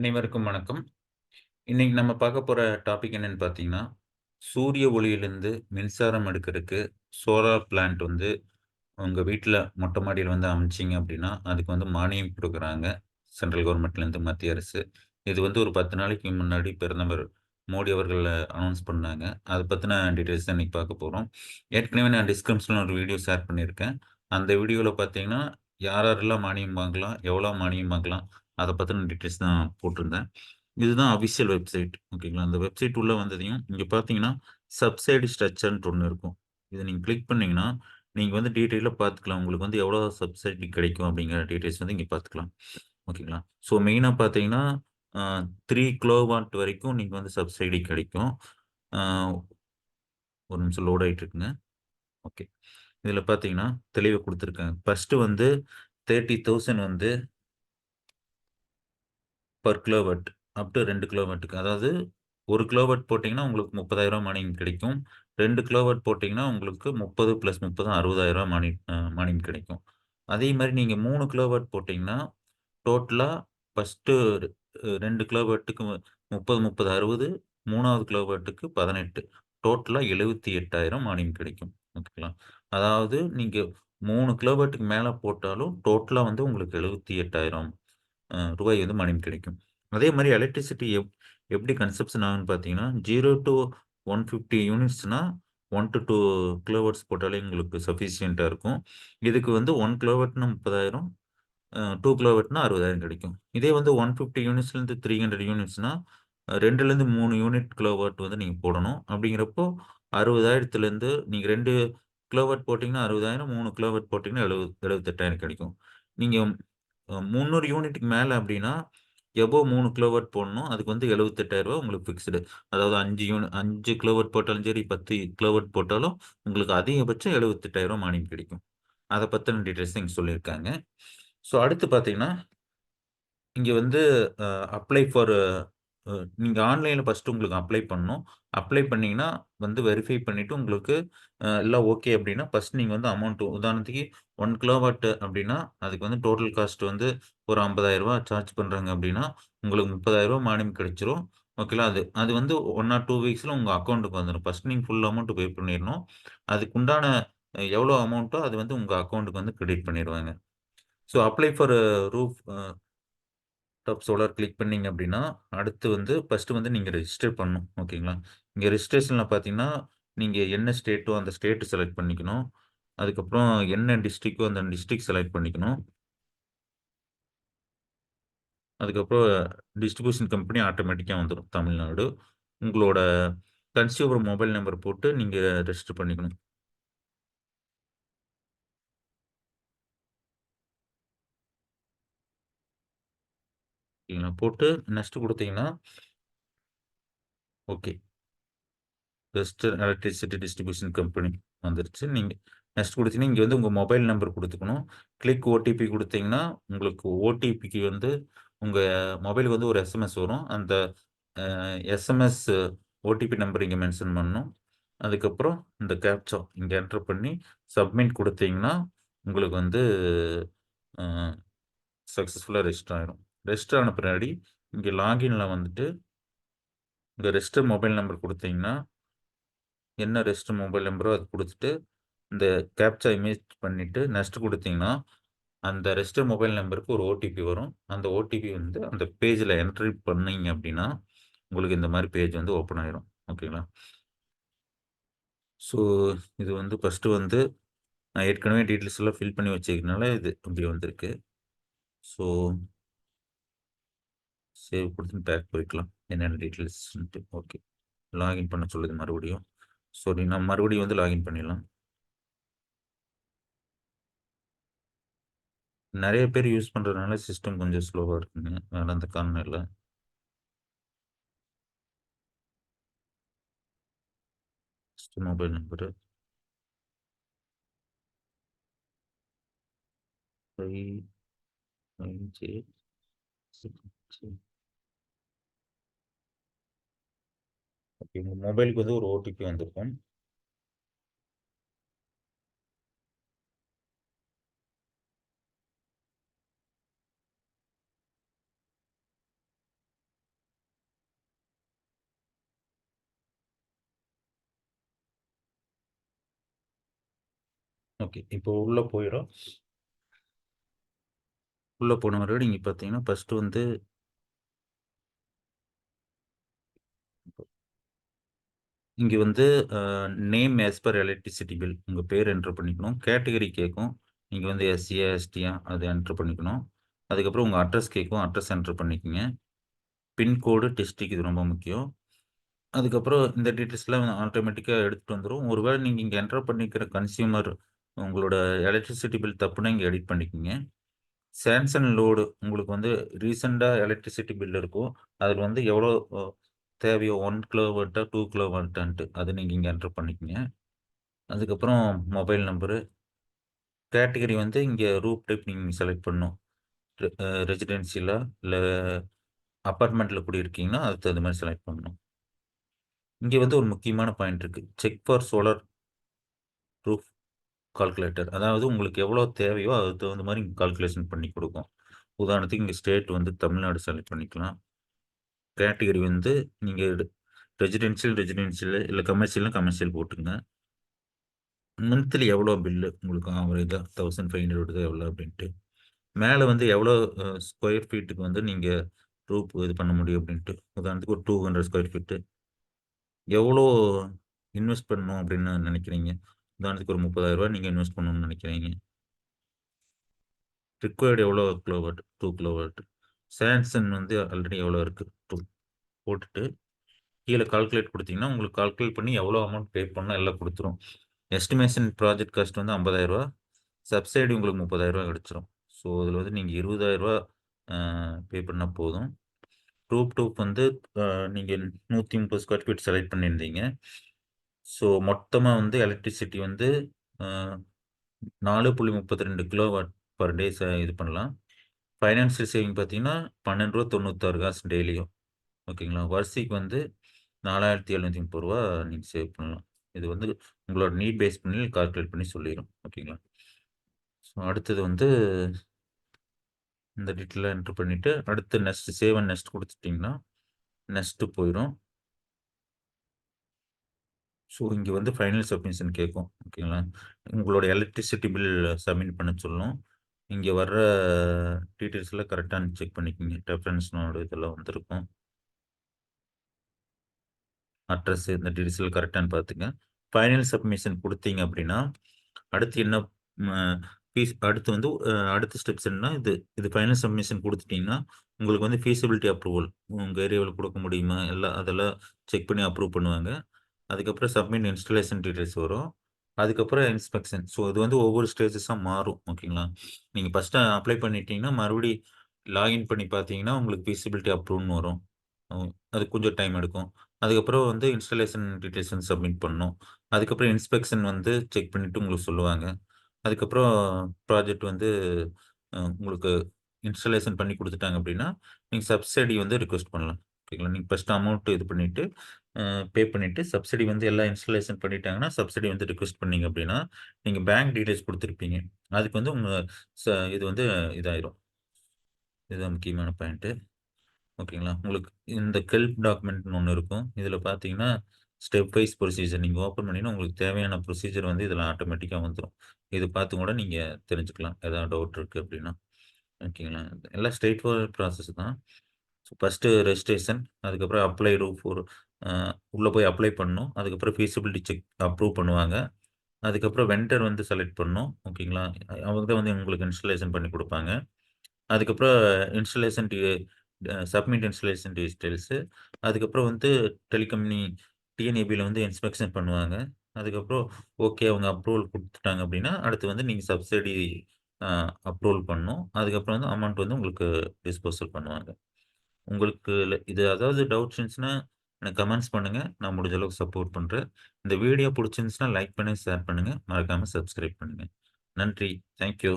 அனைவருக்கும் வணக்கம். இன்னைக்கு நம்ம பார்க்க போற டாபிக் என்னன்னு பார்த்தீங்கன்னா, சூரிய ஒளியிலிருந்து மின்சாரம் எடுக்கிறதுக்கு சோலார் பிளான்ட் வந்து உங்க வீட்டில் மொட்டை மாடியில் வந்து அமைச்சிங்க அப்படின்னா, அதுக்கு வந்து மானியம் கொடுக்குறாங்க சென்ட்ரல் கவர்மெண்ட்லேருந்து மத்திய அரசு. இது வந்து ஒரு 10 நாளைக்கு முன்னாடி பிரதமர் மோடி அவர்கள் அனௌன்ஸ் பண்ணாங்க. அதை பற்றின டீட்டெயில்ஸ் தான் இன்னைக்கு பார்க்க போகிறோம் ஏற்கனவே நான் டிஸ்கிரிப்ஷனில் ஒரு வீடியோ ஷேர் பண்ணியிருக்கேன். அந்த வீடியோவில் பார்த்தீங்கன்னா, யார் யாரெல்லாம் மானியம் வாங்கலாம்? எவ்வளோ மானியம் வாங்கலாம்? அதை பற்றின டீட்டெயில்ஸ் தான் போட்டிருந்தேன். இதுதான் அஃபிஷியல் வெப்சைட். ஓகேங்களா? அந்த வெப்சைட் உள்ளே வந்ததையும், இங்கே பார்த்தீங்கன்னா, சப்சைடு ஸ்ட்ரக்சர்ன்ட்டு ஒன்று இருக்கும். இதை நீங்கள் கிளிக் பண்ணிங்கன்னா நீங்கள் வந்து டீட்டெயிலாக பார்த்துக்கலாம். உங்களுக்கு வந்து எவ்வளோ சப்சைடி கிடைக்கும் அப்படிங்கிற டீட்டெயில்ஸ் வந்து இங்கே பார்த்துக்கலாம். ஓகேங்களா? ஸோ மெயினாக பார்த்தீங்கன்னா, த்ரீ கிலோவாட் வரைக்கும் நீங்கள் வந்து சப்சைடி கிடைக்கும். ஒரு நிமிஷம் லோட் ஆயிட்டு இருக்குங்க. ஓகே. இதில் பார்த்தீங்கன்னா, தெளிவாக கொடுத்துருக்காங்க ஃபர்ஸ்ட்டு வந்து 30,000 வந்து பர் கிலோவாட். அப் டு ரெண்டு கிலோவாட்டுக்கு. அதாவது ஒரு கிலோவாட் போட்டிங்கன்னா உங்களுக்கு முப்பதாயிரம் மானியம் கிடைக்கும். ரெண்டு கிலோவாட் போட்டிங்கன்னா உங்களுக்கு முப்பது ப்ளஸ் முப்பது அறுபதாயிரம் மானி மானியம் கிடைக்கும். அதே மாதிரி நீங்கள் மூணு கிலோவாட் போட்டிங்கன்னா டோட்டலாக ஃபஸ்ட்டு ரெண்டு கிலோவாட்டுக்கு 30, 30, 60 3வது கிலோவாட்டுக்கு 18 டோட்டலா 78,000 மானியம் கிடைக்கும். ஓகேங்களா? அதாவது நீங்கள் மூணு கிலோவாட்டுக்கு மேலே போட்டாலும், டோட்டலாக வந்து உங்களுக்கு எழுபத்தி எட்டாயிரம் ரூபாய் வந்து மானியம் கிடைக்கும். அதே மாதிரி எலக்ட்ரிசிட்டி எப் எப்படி கன்சப்ஷன் ஆகுன்னு பார்த்தீங்கன்னா, 0 டூ 150 யூனிட்ஸ்னா 1 டூ 2 கிலோவாட்ஸ் போட்டாலே உங்களுக்கு சஃபிஷியண்ட்டாக இருக்கும். இதுக்கு வந்து ஒன் கிலோவாட்னா 30,000 அ 2 கிலோவாட்னா 60,000 கிடைக்கும். இதே வந்து 150 யூனிட்ஸ்லேருந்து 300 யூனிட்ஸ்னா, 2லேருந்து 3 யூனிட் கிலோவாட் வந்து நீங்கள் போடணும். அப்படிங்கிறப்போ அறுபதாயிரத்துலேருந்து நீங்கள் ரெண்டு கிலோவாட் போட்டிங்கன்னா அறுபதாயிரம் மூணு கிலோவாட் போட்டிங்கன்னா எழுபது எழுபத்தெட்டாயிரம் கிடைக்கும். நீங்கள் முந்நூறு யூனிட்டுக்கு மேலே அப்படின்னா, எபோவ் மூணு கிலோவாட் போடணும். அதுக்கு வந்து எழுபத்தெட்டாயிரரூபா உங்களுக்கு ஃபிக்ஸ்டு. அதாவது அஞ்சு யூனி அஞ்சு கிலோவாட் போட்டாலும் சரி, 10 கிலோவாட் போட்டாலும் உங்களுக்கு அதிகபட்சம் 78,000 மானியம் கிடைக்கும். அதை பற்றின டீட்டெயில்ஸ் இங்கே சொல்லியிருக்காங்க. ஸோ அடுத்து பார்த்தீங்கன்னா இங்கே வந்து அப்ளை ஃபார் நீங்கள் ஆன்லைனில் ஃபஸ்ட்டு ஃபர்ஸ்ட்டு உங்களுக்கு அப்ளை பண்ணணும். அப்ளை பண்ணீங்கன்னா, வந்து வெரிஃபை பண்ணிவிட்டு உங்களுக்கு எல்லாம் ஓகே அப்படின்னா, ஃபர்ஸ்ட் நீங்கள் வந்து அமௌண்ட்டு உதாரணத்துக்கு ஒன் கிலோவாட் அப்படின்னா, அதுக்கு வந்து டோட்டல் காஸ்ட் வந்து ஒரு ஐம்பதாயிரரூபா சார்ஜ் பண்ணுறாங்க அப்படின்னா, உங்களுக்கு முப்பதாயிரரூபா மானியம் கிடைச்சிரும். ஓகேங்களா? அது அது வந்து ஒன் ஆர் டூ வீக்ஸில் உங்கள் அக்கௌண்ட்டுக்கு வந்துடும் ஃபஸ்ட் நீங்கள் ஃபுல் அமௌண்ட் பே பண்ணிடணும் அதுக்குண்டான எவ்வளோ அமௌண்ட்டோ அது வந்து உங்கள் அக்கௌண்ட்டுக்கு வந்து கிரெடிட் பண்ணிடுவாங்க so apply for roof top solar click பண்ணிங்க அப்படின்னா, அடுத்து வந்து ஃபஸ்ட்டு வந்து நீங்கள் ரெஜிஸ்டர் பண்ணணும். ஓகேங்களா? இங்கே ரிஜிஸ்ட்ரேஷனில் பார்த்தீங்கன்னா, நீங்கள் என்ன ஸ்டேட்டோ அந்த ஸ்டேட்டு செலக்ட் பண்ணிக்கணும். அதுக்கப்புறம் என்ன டிஸ்ட்ரிக்ட்டோ அந்த டிஸ்ட்ரிக்ட் செலக்ட் பண்ணிக்கணும். அதுக்கப்புறம் டிஸ்ட்ரிபியூஷன் கம்பெனி ஆட்டோமேட்டிக்காக வந்துடும் தமிழ்நாடு. உங்களோட கன்சியூமர் மொபைல் நம்பர் போட்டு நீங்கள் ரெஜிஸ்டர் பண்ணிக்கணும். ஓகேங்களா? போட்டு நெக்ஸ்ட் கொடுத்தீங்கன்னா okay. Western electricity distribution company வந்துருச்சு. நீங்கள் நெக்ஸ்ட் கொடுத்தீங்கன்னா இங்கே வந்து உங்கள் மொபைல் நம்பர் கொடுத்துக்கணும் கிளிக் ஓடிபி கொடுத்தீங்கன்னா உங்களுக்கு ஓடிபிக்கு வந்து உங்கள் மொபைலுக்கு வந்து ஒரு எஸ்எம்எஸ் வரும். அந்த எஸ்எம்எஸ் ஓடிபி நம்பர் இங்கே மென்ஷன் பண்ணணும். அதுக்கப்புறம் இந்த கேப்சா இங்கே என்டர் பண்ணி சப்மிட் கொடுத்தீங்கன்னா உங்களுக்கு வந்து சக்ஸஸ்ஃபுல்லாக ரெஜிஸ்டர் ஆகிடும் ரெஜிஸ்டர் ஆன பின்னாடி இங்கே லாகின்ல வந்துட்டு உங்கள் ரெஜிஸ்டர் மொபைல் நம்பர் கொடுத்தீங்கன்னா என்ன ரெஜிஸ்டர் மொபைல் நம்பரோ அது கொடுத்துட்டு இந்த கேப்சா இமேஜ் பண்ணிவிட்டு நெக்ஸ்ட் கொடுத்தீங்கன்னா அந்த ரெஜிஸ்டர் மொபைல் நம்பருக்கு ஒரு ஓடிபி வரும். அந்த ஓடிபி வந்து அந்த பேஜில் என்ட்ரி பண்ணீங்க அப்படின்னா, உங்களுக்கு இந்த மாதிரி பேஜ் வந்து ஓப்பன் ஆயிரும். ஓகேங்களா? ஸோ இது வந்து ஃபஸ்ட்டு வந்து நான் ஏற்கனவே டீட்டெயில்ஸ் எல்லாம் ஃபில் பண்ணி வச்சிருக்கனால இது இப்படி வந்திருக்கு. ஸோ சேவ் கொடுத்து பேக் போய்க்கலாம். என்னென்ன டீட்டெயில்ஸ்ன்ட்டு. ஓகே. லாகின் பண்ண சொல்லுது மறுபடியும். சரி நம்ம மறுபடியும் வந்து லாகின் பண்ணிடலாம். நிறைய பேர் யூஸ் பண்ணுறதுனால சிஸ்டம் கொஞ்சம் ஸ்லோவாக இருக்குங்க. வேறு அந்த காரணம் இல்லை மொபைல் நம்பரு. 5 5 6 ஓகே உங்கள் மொபைலுக்கு வந்து ஒரு ஓடிபி வந்திருக்கும். ஓகே இப்போ உள்ளே போயிடும். உள்ளே போன வரையும் நீங்கள் பார்த்தீங்கன்னா ஃபஸ்ட்டு வந்து இங்க வந்து name as per electricity bill. உங்க பேர் என்டர் பண்ணிக்கணும். கேட்டகரி கேட்கும். நீங்க வந்து எஸ்சியா, எஸ்டியா அது என்டர் பண்ணிக்கணும். அதுக்கப்புறம் உங்க அட்ரஸ் கேட்கும். அட்ரஸ் என்டர் பண்ணிக்கங்க. பின்கோடு, டிஸ்ட்ரிக் இது ரொம்ப முக்கியம். அதுக்கப்புறம் இந்த டீட்டெயில்ஸ்லாம் ஆட்டோமேட்டிக்காக எடுத்துட்டு வந்துரும். ஒருவேளை நீங்க இங்க என்டர் பண்ணிக்கிற கன்சியூமர் உங்களோட எலக்ட்ரிசிட்டி பில் தப்புனா இங்க எடிட் பண்ணிக்கோங்க சேம்சங் லோடு உங்களுக்கு வந்து ரீசெண்டாக எலக்ட்ரிசிட்டி பில் இருக்கும். அதில் வந்து எவ்வளோ தேவையோ ஒன் கிலோமீட்டர் டூ கிலோமீட்டர்ன்ட்டு அது நீங்கள் இங்கே என்ட்ரு பண்ணிக்கங்க. அதுக்கப்புறம் மொபைல் நம்பரு. கேட்டகரி வந்து இங்கே ரூப் டைப் நீங்கள் செலக்ட் பண்ணும் ரெ இல்லை அப்பார்ட்மெண்ட்டில் இல்ல குடியிருக்கீங்கன்னா, அதுக்கு தகுந்த மாதிரி செலக்ட் பண்ணணும். இங்கே வந்து ஒரு முக்கியமான பாயிண்ட் இருக்குது check for solar proof calculator. அதாவது உங்களுக்கு எவ்வளோ தேவையோ அதுக்கு தகுந்த மாதிரி கால்குலேஷன் பண்ணி கொடுக்கும் உதாரணத்துக்கு இங்கே ஸ்டேட் வந்து தமிழ்நாடு செலக்ட் பண்ணிக்கலாம். கேட்டகரி வந்து நீங்கள் ரெ ரெசிடென்ஷியல், ரெசிடென்ஷியல் இல்லை கமர்ஷியல்னு கமர்ஷியல் போட்டுங்க. மந்த்லி எவ்வளோ பில்லு உங்களுக்கு ஆவரேஜா 1500 வருது எவ்வளோ அப்படின்ட்டு மேலே வந்து எவ்வளோ ஸ்கொயர் ஃபீட்டுக்கு வந்து நீங்கள் ரூப் இது பண்ண முடியும் அப்படின்ட்டு உதாரணத்துக்கு ஒரு 200 ஸ்கொயர் ஃபீட்டு. எவ்வளோ இன்வெஸ்ட் பண்ணணும் அப்படின்னு நினைக்கிறீங்க உதாரணத்துக்கு ஒரு முப்பதாயிரரூபா நீங்கள் இன்வெஸ்ட் பண்ணணும்னு நினைக்கிறீங்க ரிக்வயர்ட் எவ்வளோ கிலோவாட்? Two kilowatt. சான்சன் வந்து ஆல்ரெடி எவ்வளோ இருக்குது போட்டுட்டு, கீழே கால்குலேட் கொடுத்தீங்கன்னா உங்களுக்கு கால்குலேட் பண்ணி எவ்வளோ அமௌண்ட் பே பண்ணால் எல்லாம் கொடுத்துரும் எஸ்டிமேஷன் ப்ராஜெக்ட் காஸ்ட் வந்து ஐம்பதாயிரரூவா சப்சைடி உங்களுக்கு ரூ. 30,000 கிடைச்சிரும். ஸோ, அதில் வந்து நீங்கள் இருபதாயிரரூவா பே பண்ணால் போதும். ரூப் டூப் வந்து நீங்கள் நூற்றி முப்பது ஸ்கொயர் ஃபீட் செலக்ட் பண்ணியிருந்தீங்க. ஸோ, மொத்தமாக வந்து எலக்ட்ரிசிட்டி வந்து நாலு அ 4.32 கிலோவாட் பர் டே இது பண்ணலாம். ஃபைனான்ஷியல் சேவிங் பார்த்தீங்கன்னா, பன்னெண்டு ரூபா தொண்ணூத்தாறு காசு டெய்லியும். ஓகேங்களா? வரிசைக்கு வந்து நாலாயிரத்தி எழுநூத்தி முப்பது ரூபா நீங்கள் சேவ் பண்ணலாம். இது வந்து உங்களோட நீட் பேஸ் பண்ணி கால்குலேட் பண்ணி சொல்லிடும் ஓகேங்களா? ஸோ, அடுத்தது வந்து இந்த டீட்டெயில் என்ட்ரு பண்ணிவிட்டு அடுத்து நெக்ஸ்ட் சேவ் அண்ட் நெக்ஸ்ட் கொடுத்துட்டிங்கன்னா நெக்ஸ்ட்டு போயிடும் ஸோ, இங்கே வந்து ஃபைனல் சப்மிஷன் கேட்கும். ஓகேங்களா? உங்களோட எலக்ட்ரிசிட்டி பில் சப்மிட் பண்ண சொல்லும். இங்கே வர்ற டீட்டெயில்ஸ்லாம் கரெக்டாக செக் பண்ணிக்கங்க. ரெஃபரன்ஸ்னோட இதெல்லாம் வந்திருக்கும். அட்ரஸ் இந்த டீட்டெயில்ஸில் கரெக்டானு பார்த்துங்க. ஃபைனல் சப்மிஷன் கொடுத்தீங்க அப்படின்னா அடுத்து என்ன ஃபீஸ் அடுத்து வந்து அடுத்த ஸ்டெப்ஸ் என்னன்னா, இது இது ஃபைனல் சப்மிஷன் கொடுத்துட்டிங்கன்னா உங்களுக்கு வந்து ஃபீஸபிலிட்டி அப்ரூவல் உங்கள் ஏரியாவில் கொடுக்க முடியுமா? எல்லாம் அதெல்லாம் செக் பண்ணி அப்ரூவ் பண்ணுவாங்க. அதுக்கப்புறம் சப்மிட் இன்ஸ்டலேஷன் டீட்டெயில்ஸ் வரும். அதுக்கப்புறம் இன்ஸ்பெக்ஷன். ஸோ, அது வந்து ஒவ்வொரு ஸ்டேஜஸாக மாறும். ஓகேங்களா? நீங்கள் ஃபஸ்ட்டு அப்ளை பண்ணிட்டீங்கன்னா, மறுபடி லாகின் பண்ணி பார்த்தீங்கன்னா, உங்களுக்கு ஃபீசிபிலிட்டி அப்ரூவ்னு வரும். அது கொஞ்சம் டைம் எடுக்கும். அதுக்கப்புறம் வந்து இன்ஸ்டலேஷன் டீட்டெயில்ஸ் சப்மிட் பண்ணணும். அதுக்கப்புறம் இன்ஸ்பெக்ஷன் வந்து செக் பண்ணிவிட்டு உங்களுக்கு சொல்லுவாங்க. அதுக்கப்புறம் ப்ராஜெக்ட் வந்து உங்களுக்கு இன்ஸ்டலேஷன் பண்ணி கொடுத்துட்டாங்க அப்படின்னா நீங்கள் சப்சிடி வந்து ரிக்வஸ்ட் பண்ணலாம். ஓகேங்களா? நீங்கள் ஃபர்ஸ்ட் அமௌண்ட் இது பண்ணிவிட்டு பே பண்ணிவிட்டு சப்சிடி வந்து எல்லாம் இன்ஸ்டாலேஷன் பண்ணிட்டாங்கன்னா, சப்சிடி வந்து ரிக்வெஸ்ட் பண்ணீங்க அப்படின்னா நீங்கள் பேங்க் டீட்டெயில்ஸ் கொடுத்துருப்பீங்க அதுக்கு வந்து உங்கள் ச இது வந்து இதாயிரும். இதுதான் முக்கியமான பாயிண்ட்டு. ஓகேங்களா? உங்களுக்கு இந்த கெல்ப் டாக்குமெண்ட்னு ஒன்று இருக்கும். இதில் பார்த்தீங்கன்னா, ஸ்டெப் வைஸ் ப்ரொசீஜர் நீங்கள் ஓப்பன் பண்ணிங்கன்னா உங்களுக்கு தேவையான ப்ரொசீஜர் வந்து இதில் ஆட்டோமேட்டிக்காக வந்துடும் இது பார்த்து கூட நீங்கள் தெரிஞ்சுக்கலாம். எதாவது டவுட் இருக்குது அப்படின்னா ஓகேங்களா? எல்லாம் ஸ்ட்ரெய்ட் ஃபார்வர்ட் ப்ராசஸ் தான். ஃபர்ஸ்ட் ரெஜிஸ்ட்ரேஷன் அதுக்கப்புறம் அப்ளை ரூ ஒரு உள்ளே போய் அப்ளை பண்ணணும். அதுக்கப்புறம் ஃபீஸிபிலிட்டி செக் அப்ரூவ் பண்ணுவாங்க. அதுக்கப்புறம் வெண்டர் வந்து செலக்ட் பண்ணணும். ஓகேங்களா? அவங்க தான் வந்து உங்களுக்கு இன்ஸ்டலேஷன் பண்ணி கொடுப்பாங்க அதுக்கப்புறம் இன்ஸ்டலேஷன் டி சப்மிட் இன்ஸ்டலேஷன் டீட்டெயில்ஸு. அதுக்கப்புறம் வந்து டெலிகம்பெனி டிஎன்ஏபியில் வந்து இன்ஸ்பெக்ஷன் பண்ணுவாங்க. அதுக்கப்புறம் ஓகே அவங்க அப்ரூவல் கொடுத்துட்டாங்க அப்படின்னா அடுத்து வந்து நீங்கள் சப்சிடி அப்ரூவல் பண்ணணும். அதுக்கப்புறம் வந்து அமௌண்ட் வந்து உங்களுக்கு டிஸ்போசல் பண்ணுவாங்க. உங்களுக்கு இது அதாவது டவுட்ஸ் இருந்துச்சுன்னா, எனக்கு கமெண்ட்ஸ் பண்ணுங்கள் நான் முடிஞ்ச அளவுக்கு சப்போர்ட் பண்ணுறேன் இந்த வீடியோ பிடிச்சிருந்துச்சுன்னா லைக் பண்ணி ஷேர் பண்ணுங்கள் மறக்காமல் சப்ஸ்கிரைப் பண்ணுங்கள் நன்றி. Thank you.